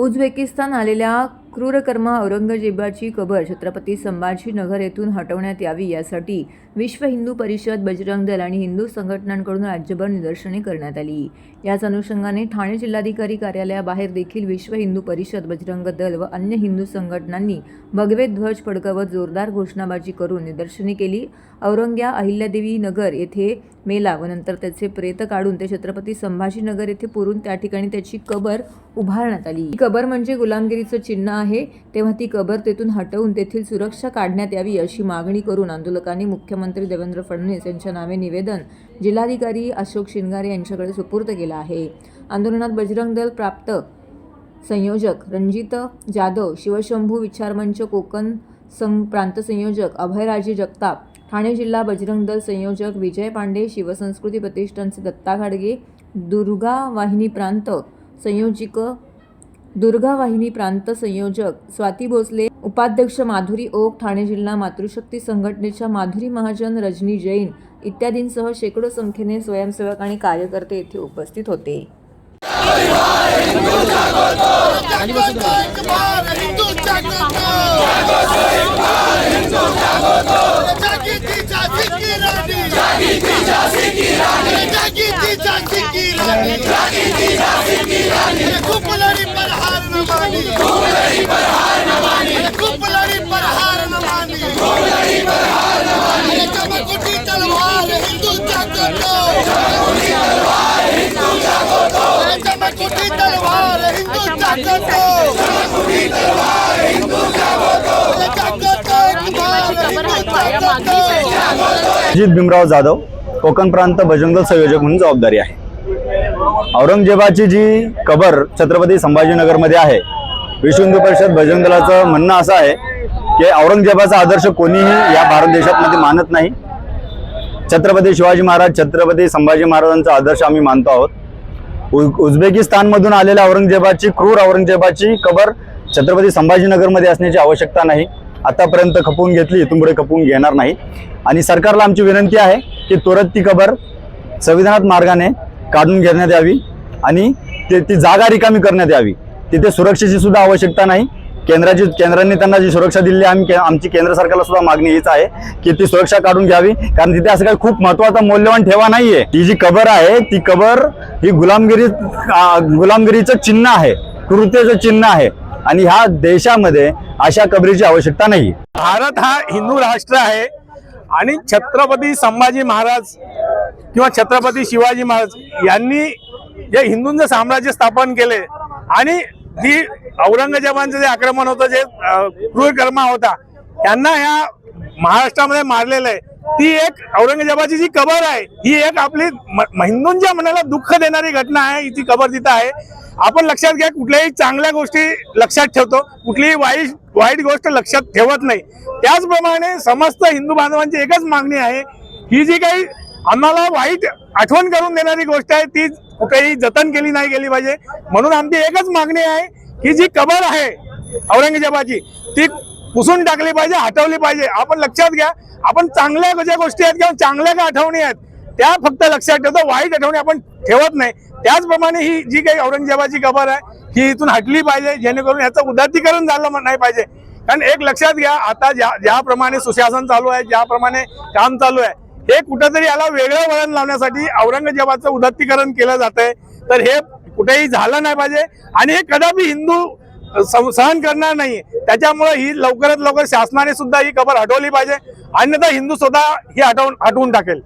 Uzbekistan आलेल्या क्रूरकर्मा औरंगजेबाची कबर छत्रपती संभाजीनगर येथून हटवण्यात यावी यासाठी विश्व हिंदू परिषद बजरंग दल आणि हिंदू संघटनांकडून राज्यभर निदर्शने करण्यात आली. याच अनुषंगाने ठाणे जिल्हाधिकारी कार्यालयाबाहेर देखील विश्व हिंदू परिषद बजरंग दल व अन्य हिंदू संघटनांनी भगवे ध्वज फडकवत जोरदार घोषणाबाजी करून निदर्शने केली. औरंग्या अहिल्यादेवी नगर येथे मेला व नंतर त्याचे प्रेत काढून ते छत्रपती संभाजीनगर येथे पुरून त्या ठिकाणी त्याची कबर उभारण्यात आली. ही कबर म्हणजे गुलामगिरीचं चिन्ह आहे. तेव्हा ती कबर तेथून हटवून तेथील सुरक्षा काढण्यात यावी अशी मागणी करून आंदोलकांनी मुख्यमंत्री देवेंद्र फडणवीस यांच्या नावे निवेदन जिल्हाधिकारी अशोक शिंगारे यांच्याकडे सुपूर्द केलं आहे. आंदोलनात बजरंग दल प्राप्त संयोजक रणजित जाधव शिवशंभू विचारमंच कोकण सं प्रांत संयोजक अभयराजे जगताप ठाणे जिल्हा बजरंग दल संयोजक विजय पांडे शिवसंस्कृती प्रतिष्ठानचे दत्ता घाडगे दुर्गा वाहिनी प्रांत संयोजिक दुर्गा वाहिनी प्रांत संयोजक स्वाती भोसले उपाध्यक्ष माधुरी ओक ठाणे जिल्हा मातृशक्ती संघटनेच्या माधुरी महाजन रजनी जैन इत्यादींसह शेकडो संख्येने स्वयंसेवक आणि कार्यकर्ते येथे उपस्थित होते. अजित भीमराव जाधव कोकण प्रांत भजंगल संयोजक म्हणून जबाबदारी आहे. औरंगजेबाची जी कबर छत्रपती संभाजीनगरमध्ये आहे विश्व हिंदू परिषद बजरंग दलाचं म्हणणं असं आहे की औरंगजेबाचा आदर्श कोणीही या भारत देशात मानत नाही. छत्रपती शिवाजी महाराज छत्रपती संभाजी महाराजांचा आदर्श आम्ही मानतो आहोत. उझबेकिस्तानमधून आलेल्या औरंगजेबाची क्रूर औरंगजेबाची कबर छत्रपती संभाजीनगरमध्ये असण्याची आवश्यकता नाही. आतापर्यंत खपवून घेतली इथून पुढे खपवून घेणार नाही. आणि सरकारला आमची विनंती आहे की त्वरित ती कबर संविधानात मार्गाने काढून घेण्यात यावी आणि ते ती जागा रिकामी करण्यात यावी. तिथे सुरक्षेची सुद्धा आवश्यकता नाही. केंद्राची केंद्राने त्यांना जी सुरक्षा दिली आहे, आम्ही के- आमची केंद्र सरकारला सुद्धा मागणी हीच आहे की ती सुरक्षा काढून घ्यावी. कारण तिथे असं काही खूप महत्त्वाचा मौल्यवान ठेवा नाहीये. ती जी कबर आहे ती कबर ही गुलामगिरी गुलामगिरीचं चिन्ह आहे. कृत्यचं चिन्ह आहे. आणि ह्या देशामध्ये अशा कबरीची आवश्यकता नाही भारत हा हिंदू राष्ट्र आहे आणि छत्रपती संभाजी महाराज किंवा छत्रपती शिवाजी महाराज यांनी जे हिंदूंचं साम्राज्य स्थापन केले आणि जी औरंगजेबांचं जे आक्रमण होतं जे अं, क्रूर कर्मा होता त्यांना ह्या महाराष्ट्रामध्ये मारलेलं आहे. ती एक औरंगजेबाची जी कबर आहे ही एक आपली म- हिंदूंच्या मनाला दुःख देणारी घटना आहे ही ती कबर तिथं आहे. आपण लक्षात घ्या कुठल्याही चांगल्या गोष्टी लक्षात ठेवतो कुठलीही वाईट वाईट गोष्ट लक्षात ठेवत नाही. त्याचप्रमाणे समस्त हिंदू बांधवांची एकच मागणी आहे ही जी काही आम्हाला वाईट आठवण करून देणारी गोष्ट आहे ती कुठेही जतन केली नाही गेली पाहिजे. म्हणून आमची एकच मागणी आहे की जी कबर आहे औरंगजेबाची ती पुसून टाकली पाहिजे हटवली पाहिजे. आपण लक्षात घ्या आपण चांगल्या ज्या गोष्टी आहेत किंवा चांगल्या ज्या आठवणी आहेत त्या फक्त लक्षात ठेवतो. वाईट आठवणी आपण ठेवत नाही. त्याचप्रमाणे ही जी काही औरंगजेबाची कबर आहे ही इथून हटली पाहिजे जेणेकरून याचं उदात्तीकरण झालं नाही पाहिजे. कारण एक लक्षात घ्या आता ज्या ज्याप्रमाणे सुशासन चालू आहे ज्याप्रमाणे काम चालू आहे हे कुठेतरी याला वेगळं वळण लावण्यासाठी औरंगजेबाचं उदात्तीकरण केलं जात आहे तर हे कुठेही झालं नाही पाहिजे. आणि हे कदापि हिंदू सहन करणार नाही. त्याच्यामुळे ही लवकरात लवकर शासनाने सुद्धा ही खबर हटवली पाहिजे. अन्यथा हिंदू सुद्धा ही हटवून हटवून टाकेल.